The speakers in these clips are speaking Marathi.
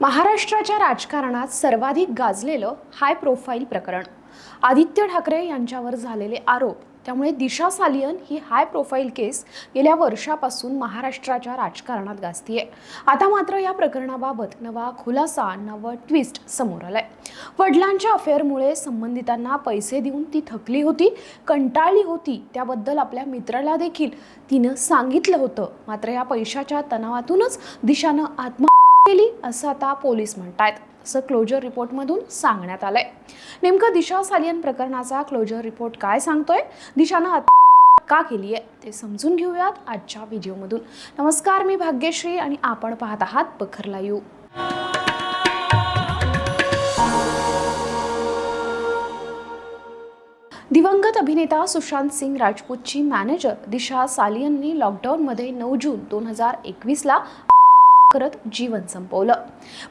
महाराष्ट्राच्या राजकारणात सर्वाधिक गाजलेलं हाय प्रोफाईल प्रकरण. आदित्य ठाकरे यांच्यावर झालेले आरोप त्यामुळे दिशा सालियन ही हाय प्रोफाईल केस गेल्या वर्षापासून महाराष्ट्राच्या राजकारणात गाजतीये. आता मात्र या प्रकरणाबाबत नवा खुलासा नवं ट्विस्ट समोर आलंय. वडिलांच्या अफेअरमुळे संबंधितांना पैसे देऊन ती थकली होती कंटाळली होती त्याबद्दल आपल्या मित्राला देखील तिनं सांगितलं होतं. मात्र या पैशाच्या तणावातूनच दिशानं आत्म केली असं आता पोलीस म्हणतायत. असं क्लोजर रिपोर्टमधून सांगण्यात आलंय. नेमकं दिशा सालियन प्रकरणाचा क्लोजर रिपोर्ट काय सांगतोय? दिशानं का केली आहे ते समजून घेऊयात आजच्या व्हिडिओमधून. नमस्कार मी भाग्यश्री आणि आपण पाहत आहात बखरला यू दिवंगत अभिनेता सुशांत सिंग राजपूतची मॅनेजर दिशा सालियननी लॉकडाऊनमध्ये नऊ जून दोन हजार एकवीसला करत जीवन संपवलं.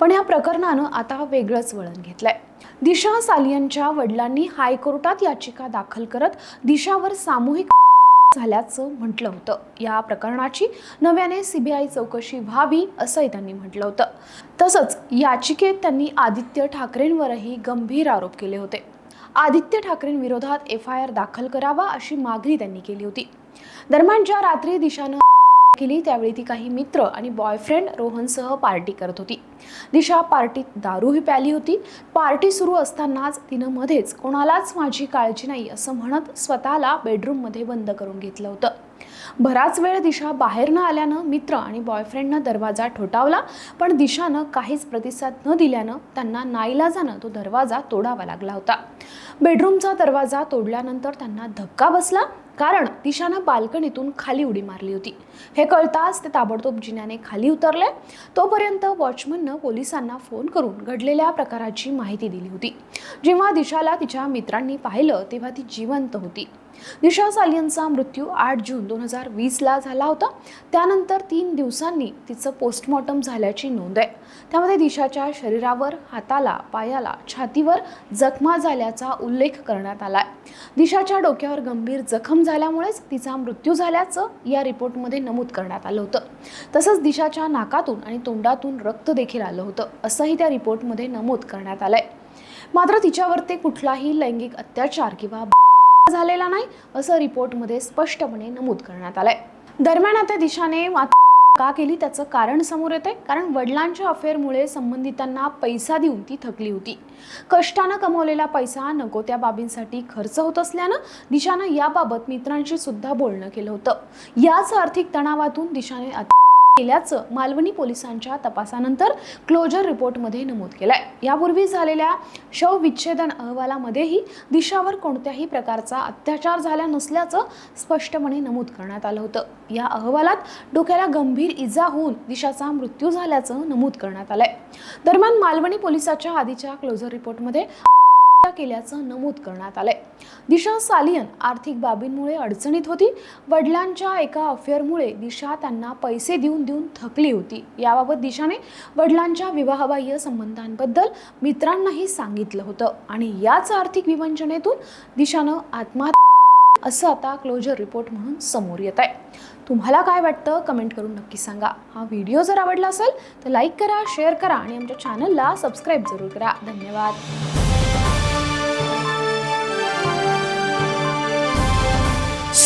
पण या प्रकरणानं आता वेगळंच वळण घेतलंय. दिशा सालियनच्या वडिलांनी हायकोर्टात याचिका दाखल करत दिशावर सामूहिक झाल्याचं म्हटलं होतं. या प्रकरणाची नव्याने सीबीआय चौकशी व्हावी असंही त्यांनी म्हटलं होतं. तसंच याचिकेत त्यांनी आदित्य ठाकरेंवरही गंभीर आरोप केले होते. आदित्य ठाकरेंविरोधात एफ आय आर दाखल करावा अशी मागणी त्यांनी केली होती. दरम्यान ज्या रात्री दिशानं केली त्यावेळी ती काही मित्र आणि बॉयफ्रेंड रोहनसह पार्टी करत होती. दिशा पार्टीत दारूही प्याली होती. पार्टी सुरू असतानाच तिनं मध्येच कोणालाच माझी काळजी नाही असं म्हणत स्वतःला बेडरूममध्ये बंद करून घेतलं होतं. बराच वेळ दिशा बाहेर न आल्यानं मित्र आणि बॉयफ्रेंडनं दरवाजा ठोठावला पण दिशानं काहीच प्रतिसाद न दिल्यानं त्यांना नाईलाजानं तो दरवाजा तोडावा लागला होता. बेडरूमचा दरवाजा तोडल्यानंतर त्यांना धक्का बसला. कारण दिशानं बाल्कनीतून खाली उडी मारली होती. हे कळताच ते ताबडतोब जिन्याने खाली उतरले. तोपर्यंत वॉचमननं पोलिसांना फोन करून घडलेल्या प्रकाराची माहिती दिली होती. जेव्हा दिशाला तिच्या मित्रांनी पाहिलं तेव्हा ती जिवंत होती. दिशा सालियनचा मृत्यू आठ जून दोन हजार वीसला झाला होता. त्यानंतर तीन दिवसांनी तिचं पोस्टमॉर्टम झाल्याची नोंद आहे. त्यामध्ये दिशाच्या शरीरावर हाताला पायाला छातीवर जखमा झाल्याचा उल्लेख करण्यात आलाय. दिशाच्या डोक्यावर गंभीर जखम झाल्यामुळेच तिचा मृत्यू झाल्याचं या रिपोर्टमध्ये नमूद करण्यात आलं होतं. तसंच दिशाच्या नाकातून आणि तोंडातून रक्त देखील आलं होतं असंही त्या रिपोर्टमध्ये नमूद करण्यात आलंय. मात्र तिच्यावरती कुठलाही लैंगिक अत्याचार किंवा झालेला नाही असं रिपोर्टमध्ये स्पष्टपणे नमूद करण्यात आलंय. दरम्यान आता दिशाने मात्र का केली त्याचं कारण समोर येते कारण वडिलांच्या अफेअरमुळे संबंधितांना पैसा देऊन ती थकली होती. कष्टानं कमवलेला पैसा नको त्या बाबींसाठी खर्च होत असल्यानं दिशानं याबाबत मित्रांशी सुद्धा बोलणं केलं होतं. याच आर्थिक तणावातून दिशाने केल्याचं मालवणी पोलिसांच्या तपासानंतर क्लोजर रिपोर्टमध्ये नमूद केलंय. यापूर्वी झालेल्या शवविच्छेदन अहवालामध्येही दिशावर कोणत्याही प्रकारचा अत्याचार झाला नसल्याचं स्पष्टपणे नमूद करण्यात आलं होतं. या अहवालात डोक्याला गंभीर इजा होऊन दिशाचा मृत्यू झाल्याचं नमूद करण्यात आलंय. दरम्यान मालवणी पोलिसाच्या आधीच्या क्लोजर रिपोर्टमध्ये केल्याचं नमूद करण्यात आलंय. दिशा सालियन आर्थिक बाबींमुळे अडचणीत होती. वडिलांच्या एका अफेअरमुळे दिशा त्यांना पैसे देऊन देऊन थकली होती. याबाबत दिशाने वडिलांच्या विवाहबाह्य संबंधांबद्दल मित्रांनाही सांगितलं होतं आणि याच आर्थिक विवंचनेतून दिशानं आत्महत्या असं आता क्लोजर रिपोर्ट म्हणून समोर येत आहे. तुम्हाला काय वाटतं? कमेंट करून नक्की सांगा. हा व्हिडिओ जर आवडला असेल तर लाईक करा शेअर करा आणि आमच्या चॅनलला सबस्क्राईब जरूर करा. धन्यवाद.